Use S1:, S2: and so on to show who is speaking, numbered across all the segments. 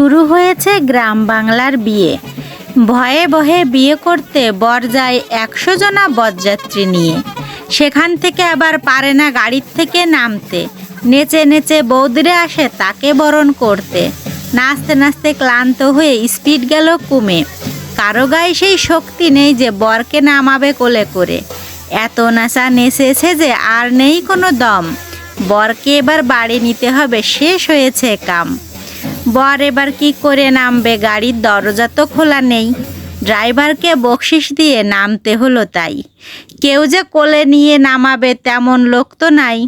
S1: শুরু হয়েছে গ্রাম বাংলার বিয়ে। ভয়ে ভয়ে বিয়ে করতে বর যায় একশো জনা বরযাত্রী নিয়ে। সেখান থেকে আবার পারে না গাড়ির থেকে নামতে। নেচে নেচে বৌদিরে আসে তাকে বরণ করতে। নাচতে নাচতে ক্লান্ত হয়ে স্পিড গেল কমে। কারও গায়ে সেই শক্তি নেই যে বরকে নামাবে কোলে করে। এত নাচা নেচেছে যে আর নেই কোনো দম। বরকে এবার বাড়ি নিতে হবে, শেষ হয়েছে কাম। বর এবার কি করে নামবে? গাড়ির দরজা তো খোলা নেই। ড্রাইভারকে বকশিস দিয়ে নামতে হলো তাই। কেউ যে কোলে নিয়ে নামাবে তেমন লোক তো নাই।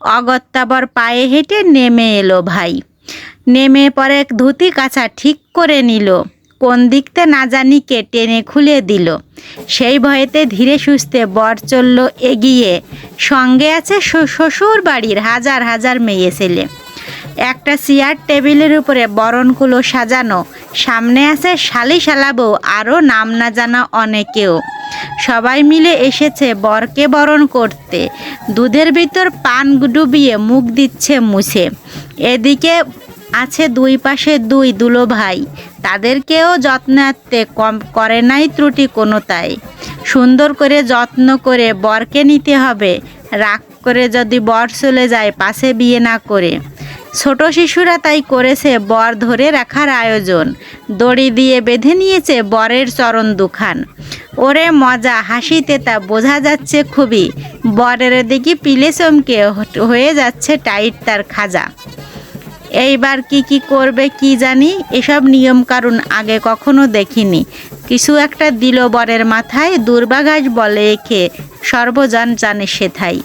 S1: অগত্যাবর পায়ে হেঁটে নেমে এলো ভাই। নেমে পরে ধুতি কাছা ঠিক করে নিল। কোন দিকতে না জানি কে টেনে খুলে দিল। সেই ভয়েতে ধীরে সুস্থে বর চলল এগিয়ে। সঙ্গে আছে শ্বশুর বাড়ির হাজার হাজার মেয়ে ছেলে। একটা চেয়ার টেবিলের উপরে বরণগুলো সাজানো। সামনে আছে শালি শালাবো আরও নাম না জানা অনেকেও। সবাই মিলে এসেছে বরকে বরণ করতে। দুধের ভিতর পান ডুবিয়ে মুখ দিচ্ছে মুছে। এদিকে আছে দুই পাশে দুই দুলো ভাই। তাদেরকেও যত্নার্থে কম করে নাই ত্রুটি কোনো তাই সুন্দর করে যত্ন করে বরকে নিতে হবে। রাগ করে যদি বর চলে যায়, পাশে বিয়ে না করে। ছোট শিশুরা তাই করেছে বর ধরে রাখার আয়োজন। দড়ি দিয়ে বেঁধে নিয়েছে বরের চরণ দুখান। ওরে মজা, হাসিতে তা বোঝা যাচ্ছে খুবই। বরের দিকে পিলে চমকে হয়ে যাচ্ছে টাইট তার খাজা। এইবার কি কি করবে কি জানি, এসব নিয়ম কারণ আগে কখনো দেখিনি। কিছু একটা দিল বরের মাথায় দুর্বাঘাস বলে এখে সর্বজন জানে সেথাই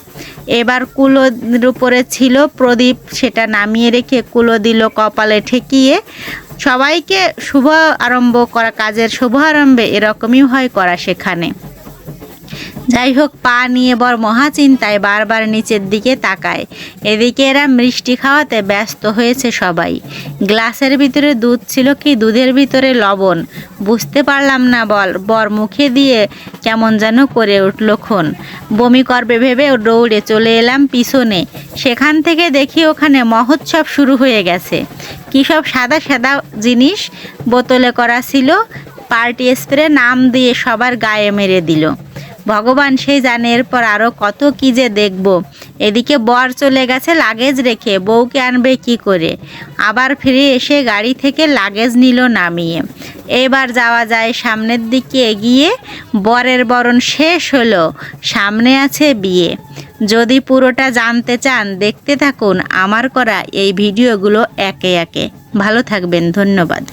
S1: এবার কুলোর উপরে ছিল প্রদীপ, সেটা নামিয়ে রেখে কুলো দিল কপালে ঠেকিয়ে। সবাইকে শুভ আরম্ভ করা, কাজের শুভ আরম্ভে এরকমই হয় করা সেখানে। যাই হোক, পা নিয়ে বর মহাচিন্তায় বারবার নিচের দিকে তাকায়। এদিকে এরা মিষ্টি খাওয়াতে ব্যস্ত হয়েছে সবাই। গ্লাসের ভিতরে দুধ ছিল কি, দুধের ভিতরে লবণ? বুঝতে পারলাম না বল, বর মুখে দিয়ে কেমন যেন করে উঠল খন। বমি করবে ভেবে দৌড়ে চলে এলাম পিছনে। সেখান থেকে দেখি ওখানে মহোৎসব শুরু হয়ে গেছে। কী সব সাদা সাদা জিনিস বোতলে করা ছিল, পার্টি স্প্রে নাম দিয়ে সবার গায়ে মেরে দিল। ভগবান সেই জানে, এরপর আরও কত কি যে দেখব। এদিকে বর চলে গেছে লাগেজ রেখে, বউকে আনবে কি করে? আবার ফিরে এসে গাড়ি থেকে লাগেজ নিল নামিয়ে। এবার যাওয়া যায় সামনের দিকে এগিয়ে, বরের বরণ শেষ হলো, সামনে আছে বিয়ে। যদি পুরোটা জানতে চান, দেখতে থাকুন আমার করা এই ভিডিওগুলো একে একে। ভালো থাকবেন, ধন্যবাদ।